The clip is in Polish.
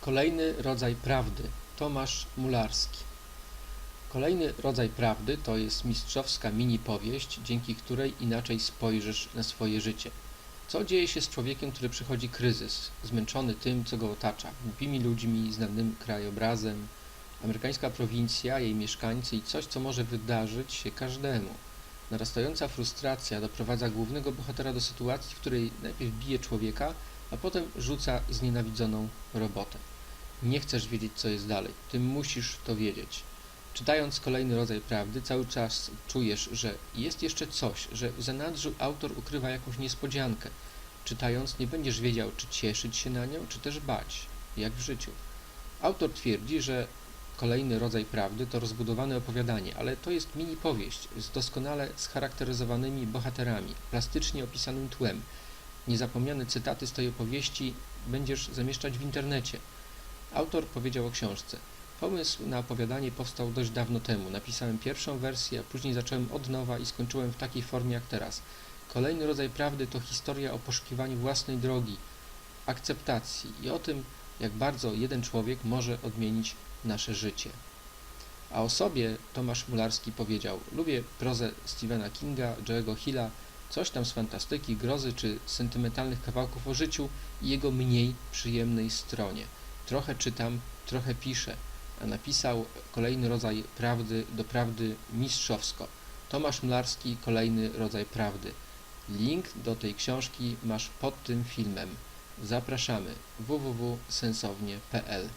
Kolejny rodzaj prawdy. Tomasz Mularski. Kolejny rodzaj prawdy to jest mistrzowska mini powieść, dzięki której inaczej spojrzysz na swoje życie. Co dzieje się z człowiekiem, który przychodzi kryzys, zmęczony tym, co go otacza, głupimi ludźmi, znanym krajobrazem, amerykańska prowincja, jej mieszkańcy i coś, co może wydarzyć się każdemu. Narastająca frustracja doprowadza głównego bohatera do sytuacji, w której najpierw bije człowieka, a potem rzuca znienawidzoną robotę. Nie chcesz wiedzieć, co jest dalej. Ty musisz to wiedzieć. Czytając kolejny rodzaj prawdy, cały czas czujesz, że jest jeszcze coś, że w zanadrzu autor ukrywa jakąś niespodziankę. Czytając, nie będziesz wiedział, czy cieszyć się na nią, czy też bać, jak w życiu. Autor twierdzi, że kolejny rodzaj prawdy to rozbudowane opowiadanie, ale to jest mini powieść z doskonale scharakteryzowanymi bohaterami, plastycznie opisanym tłem. Niezapomniane cytaty z tej opowieści będziesz zamieszczać w internecie. Autor powiedział o książce. Pomysł na opowiadanie powstał dość dawno temu. Napisałem pierwszą wersję, a później zacząłem od nowa i skończyłem w takiej formie jak teraz. Kolejny rodzaj prawdy to historia o poszukiwaniu własnej drogi, akceptacji i o tym, jak bardzo jeden człowiek może odmienić nasze życie. A o sobie Tomasz Mularski powiedział: Lubię prozę Stephena Kinga, Joe'ego Hilla, coś tam z fantastyki, grozy czy sentymentalnych kawałków o życiu i jego mniej przyjemnej stronie. Trochę czytam, trochę piszę, a napisał kolejny rodzaj prawdy do prawdy mistrzowsko. Tomasz Mlarski, kolejny rodzaj prawdy. Link do tej książki masz pod tym filmem. Zapraszamy www.sensownie.pl